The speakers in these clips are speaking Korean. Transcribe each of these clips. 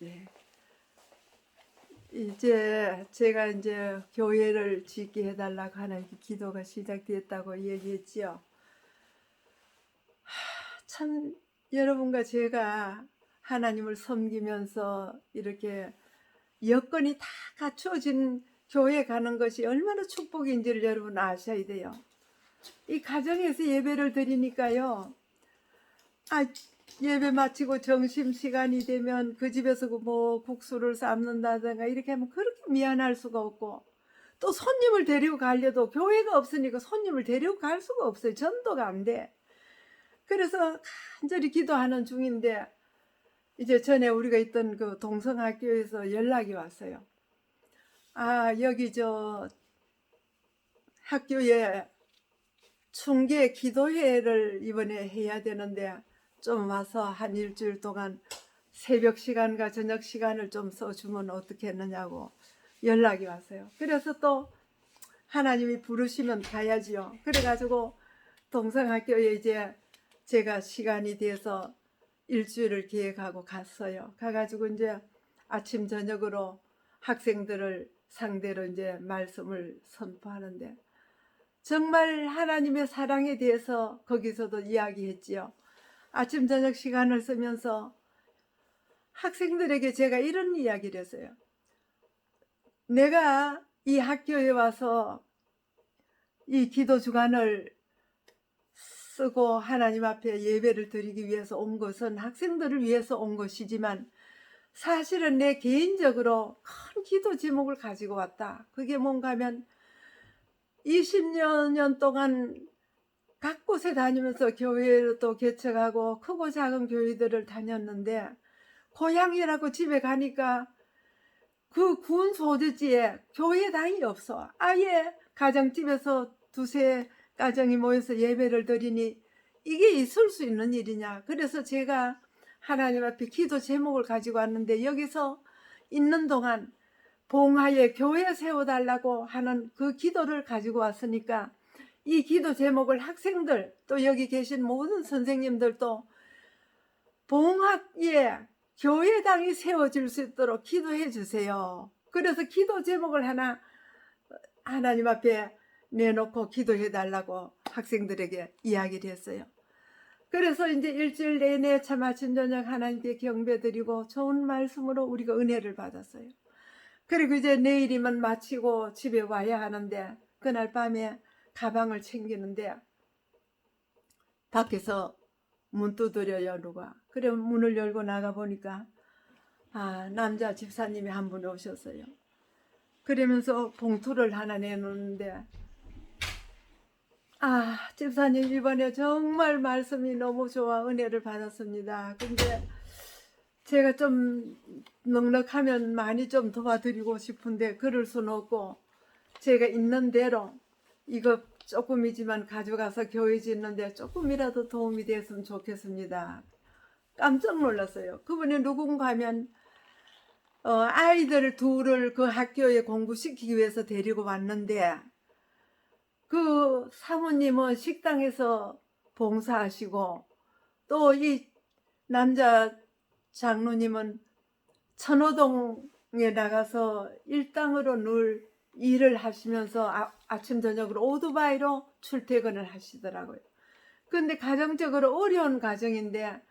네. 이제 제가 이제 교회를 짓게 해달라고 하는 그 기도가 시작됐다고 얘기했지요. 하, 참 여러분과 제가 하나님을 섬기면서 이렇게 여건이 다 갖추어진 교회 가는 것이 얼마나 축복인지를 여러분 아셔야 돼요. 이 가정에서 예배를 드리니까요. 아, 예배 마치고 점심 시간이 되면 그 집에서 그뭐 국수를 삶는다든가 이렇게 하면 그렇게 미안할 수가 없고 또 손님을 데리고 가려도 교회가 없으니까 손님을 데리고 갈 수가 없어요. 전도가 안 돼. 그래서 간절히 기도하는 중인데 이제 전에 우리가 있던 그 동성학교에서 연락이 왔어요. 아, 여기 저 학교에 충계 기도회를 이번에 해야 되는데 좀 와서 한 일주일 동안 새벽 시간과 저녁 시간을 좀 써주면 어떻겠느냐고 연락이 왔어요. 그래서 또 하나님이 부르시면 가야지요. 그래가지고 동성학교에 이제 제가 시간이 돼서 일주일을 계획하고 갔어요. 가가지고 이제 아침 저녁으로 학생들을 상대로 이제 말씀을 선포하는데 정말 하나님의 사랑에 대해서 거기서도 이야기했지요. 아침 저녁 시간을 쓰면서 학생들에게 제가 이런 이야기를 했어요. 내가 이 학교에 와서 이 기도 주간을 쓰고 하나님 앞에 예배를 드리기 위해서 온 것은 학생들을 위해서 온 것이지만 사실은 내 개인적으로 큰 기도 제목을 가지고 왔다. 그게 뭔가 하면 20여 년 동안 각 곳에 다니면서 교회를 또 개척하고 크고 작은 교회들을 다녔는데 고향이라고 집에 가니까 그 군 소재지에 교회당이 없어. 아예 가정집에서 두세 가정이 모여서 예배를 드리니 이게 있을 수 있는 일이냐. 그래서 제가 하나님 앞에 기도 제목을 가지고 왔는데 여기서 있는 동안 봉하에 교회 세워달라고 하는 그 기도를 가지고 왔으니까 이 기도 제목을 학생들 또 여기 계신 모든 선생님들도 봉학에 교회당이 세워질 수 있도록 기도해 주세요. 그래서 기도 제목을 하나 하나님 앞에 내놓고 기도해 달라고 학생들에게 이야기를 했어요. 그래서 이제 일주일 내내 참 아침 저녁 하나님께 경배드리고 좋은 말씀으로 우리가 은혜를 받았어요. 그리고 이제 내일이면 마치고 집에 와야 하는데 그날 밤에 가방을 챙기는데 밖에서 문 두드려요 누가. 그래 문을 열고 나가 보니까 아 남자 집사님이 한 분 오셨어요. 그러면서 봉투를 하나 내놓는데 아 집사님 이번에 정말 말씀이 너무 좋아 은혜를 받았습니다. 근데 제가 좀 넉넉하면 많이 좀 도와드리고 싶은데 그럴 수는 없고 제가 있는 대로 이거 조금이지만 가져가서 교회 짓는데 조금이라도 도움이 됐으면 좋겠습니다. 깜짝 놀랐어요. 그분이 누군가 하면 어, 아이들 둘을 그 학교에 공부시키기 위해서 데리고 왔는데 그 사모님은 식당에서 봉사하시고 또 이 남자 장로님은 천호동에 나가서 일당으로 늘 일을 하시면서 아, 아침 저녁으로 오토바이로 출퇴근을 하시더라고요. 근데 가정적으로 어려운 가정인데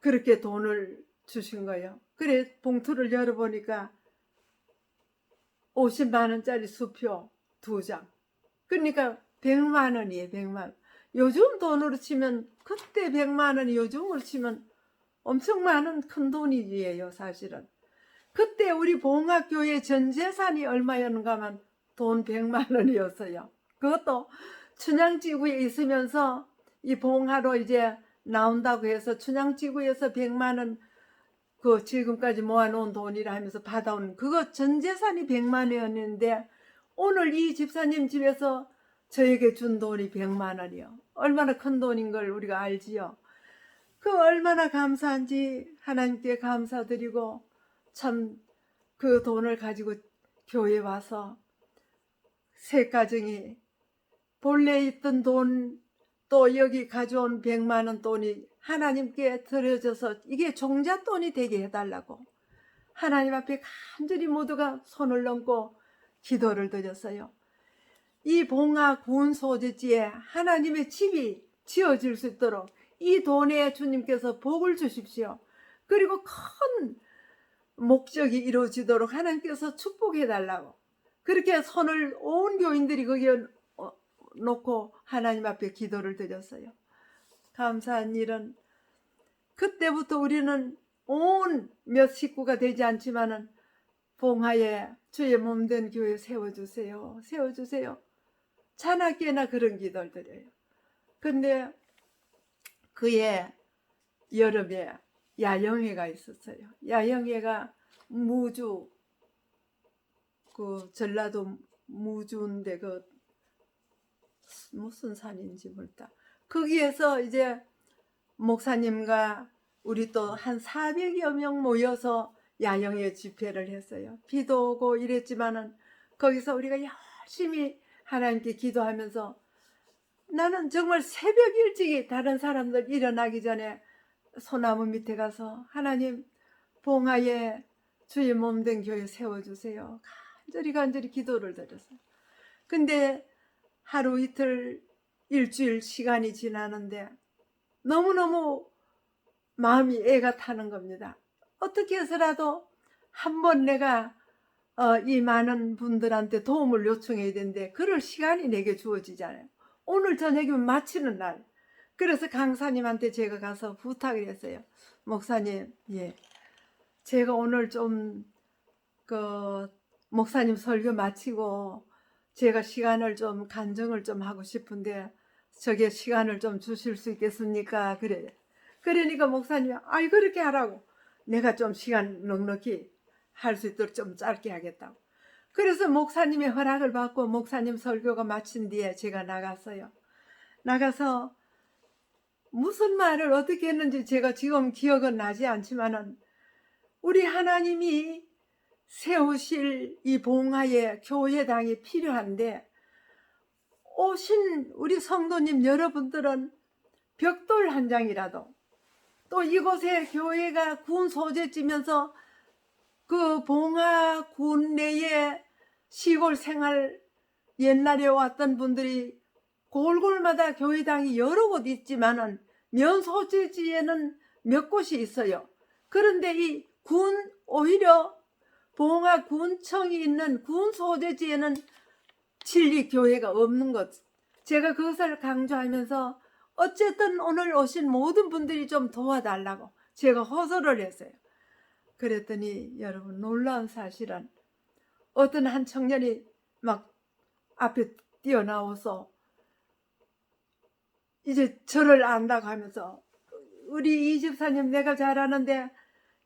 그렇게 돈을 주신 거예요. 그래 봉투를 열어보니까 50만 원짜리 수표 두 장. 그러니까 100만 원이에요. 100만 원. 요즘 돈으로 치면 그때 100만 원이 요즘으로 치면 엄청 많은 큰 돈이에요. 사실은. 그때 우리 봉학교의 전 재산이 얼마였는가 하면 돈 100만 원이었어요. 그것도 춘향지구에 있으면서 이 봉하로 이제 나온다고 해서 춘향지구에서 100만 원 그 지금까지 모아놓은 돈이라 하면서 받아온 그거 전 재산이 100만 원이었는데 오늘 이 집사님 집에서 저에게 준 돈이 100만 원이요. 얼마나 큰 돈인 걸 우리가 알지요. 그 얼마나 감사한지 하나님께 감사드리고 참 그 돈을 가지고 교회 와서 세 가정이 본래 있던 돈 또 여기 가져온 백만 원 돈이 하나님께 드려져서 이게 종잣돈이 되게 해달라고 하나님 앞에 간절히 모두가 손을 얹고 기도를 드렸어요. 이 봉화 구운 소재지에 하나님의 집이 지어질 수 있도록 이 돈에 주님께서 복을 주십시오. 그리고 큰 목적이 이루어지도록 하나님께서 축복해 달라고 그렇게 손을 온 교인들이 거기에 어, 놓고 하나님 앞에 기도를 드렸어요. 감사한 일은 그때부터 우리는 온 몇 식구가 되지 않지만은 봉하에 주의 몸된 교회 세워주세요. 세워주세요. 자나깨나 그런 기도를 드려요. 근데 그의 여름에 야영회가 있었어요. 야영회가 무주 그 전라도 무주인데 그 무슨 산인지 모르다. 거기에서 이제 목사님과 우리 또 한 400여 명 모여서 야영회 집회를 했어요. 비도 오고 이랬지만은 거기서 우리가 열심히 하나님께 기도하면서 나는 정말 새벽 일찍이 다른 사람들 일어나기 전에 소나무 밑에 가서 하나님 봉하에 주의 몸된 교회 세워주세요. 간절히 간절히 기도를 드렸어요. 근데 하루 이틀 일주일 시간이 지나는데 너무너무 마음이 애가 타는 겁니다. 어떻게 해서라도 한 번 내가 어, 이 많은 분들한테 도움을 요청해야 되는데 그럴 시간이 내게 주어지잖아요. 오늘 저녁이면 마치는 날. 그래서 강사님한테 제가 가서 부탁을 했어요. 목사님, 예. 제가 오늘 좀, 그, 목사님 설교 마치고 제가 시간을 좀 간증을 좀 하고 싶은데 저게 시간을 좀 주실 수 있겠습니까? 그래. 그러니까 목사님이, 아이, 그렇게 하라고. 내가 좀 시간 넉넉히 할 수 있도록 좀 짧게 하겠다고. 그래서 목사님의 허락을 받고 목사님 설교가 마친 뒤에 제가 나갔어요. 나가서 무슨 말을 어떻게 했는지 제가 지금 기억은 나지 않지만은 우리 하나님이 세우실 이 봉화의 교회당이 필요한데 오신 우리 성도님 여러분들은 벽돌 한 장이라도 또 이곳에 교회가 군 소재지면서 그 봉화 군 내에 시골 생활 옛날에 왔던 분들이 골골마다 교회당이 여러 곳 있지만은 면소재지에는 몇 곳이 있어요. 그런데 이 군 오히려 봉화 군청이 있는 군 소재지에는 진리 교회가 없는 것. 제가 그것을 강조하면서 어쨌든 오늘 오신 모든 분들이 좀 도와달라고 제가 호소를 했어요. 그랬더니 여러분 놀라운 사실은 어떤 한 청년이 막 앞에 뛰어나와서 이제 저를 안다고 하면서 우리 이 집사님 내가 잘 아는데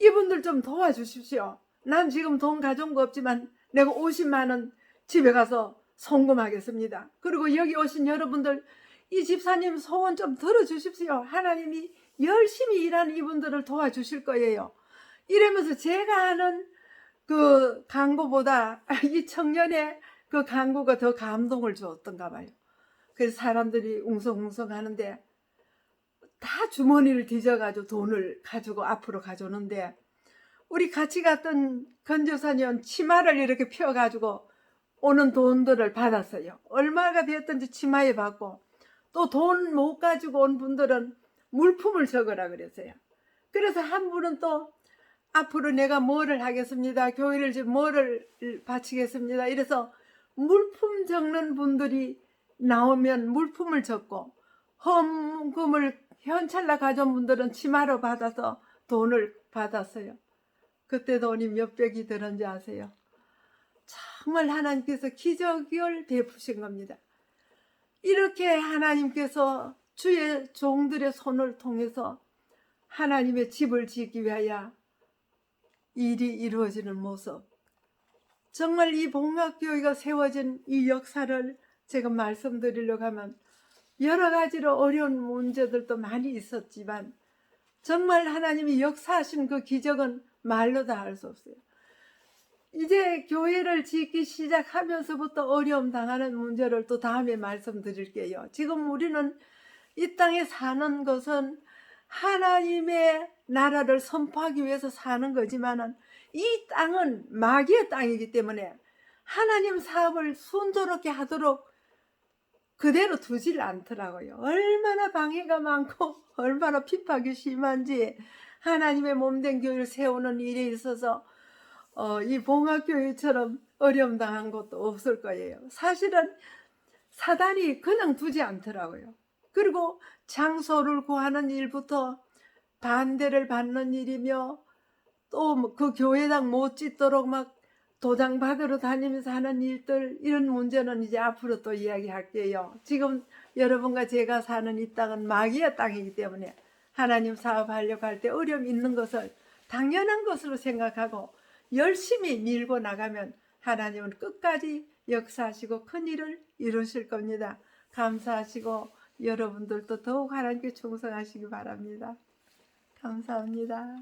이분들 좀 도와주십시오. 난 지금 돈 가져온 거 없지만 내가 50만 원 집에 가서 송금하겠습니다. 그리고 여기 오신 여러분들 이 집사님 소원 좀 들어주십시오. 하나님이 열심히 일하는 이분들을 도와주실 거예요. 이러면서 제가 하는 그 광고보다 이 청년의 그 광고가 더 감동을 주었던가 봐요. 그래서 사람들이 웅성웅성 하는데 다 주머니를 뒤져가지고 돈을 가지고 앞으로 가져오는데 우리 같이 갔던 건조사님 치마를 이렇게 펴가지고 오는 돈들을 받았어요. 얼마가 되었든지 치마에 받고 또 돈 못 가지고 온 분들은 물품을 적으라 그랬어요. 그래서 한 분은 또 앞으로 내가 뭐를 하겠습니다. 교회를 지금 뭐를 바치겠습니다. 이래서 물품 적는 분들이 나오면 물품을 적고 헌금을 현찰나 가져온 분들은 치마로 받아서 돈을 받았어요. 그때 돈이 몇백이 들었는지 아세요? 정말 하나님께서 기적을 베푸신 겁니다. 이렇게 하나님께서 주의 종들의 손을 통해서 하나님의 집을 짓기 위하여 일이 이루어지는 모습. 정말 이 봉학교회가 세워진 이 역사를 제가 말씀드리려고 하면 여러 가지로 어려운 문제들도 많이 있었지만 정말 하나님이 역사하신 그 기적은 말로 다 할 수 없어요. 이제 교회를 짓기 시작하면서부터 어려움 당하는 문제를 또 다음에 말씀드릴게요. 지금 우리는 이 땅에 사는 것은 하나님의 나라를 선포하기 위해서 사는 거지만은 이 땅은 마귀의 땅이기 때문에 하나님 사업을 순조롭게 하도록 그대로 두질 않더라고요. 얼마나 방해가 많고 얼마나 핍박이 심한지 하나님의 몸된 교회를 세우는 일에 있어서 어, 이 봉합교회처럼 어려움 당한 것도 없을 거예요. 사실은 사단이 그냥 두지 않더라고요. 그리고 장소를 구하는 일부터 반대를 받는 일이며 또 그 교회당 못 짓도록 막 도장 받으러 다니면서 하는 일들 이런 문제는 이제 앞으로 또 이야기할게요. 지금 여러분과 제가 사는 이 땅은 마귀의 땅이기 때문에 하나님 사업하려고 할 때 어려움 있는 것을 당연한 것으로 생각하고 열심히 밀고 나가면 하나님은 끝까지 역사하시고 큰 일을 이루실 겁니다. 감사하시고 여러분들도 더욱 하나님께 충성하시기 바랍니다. 감사합니다.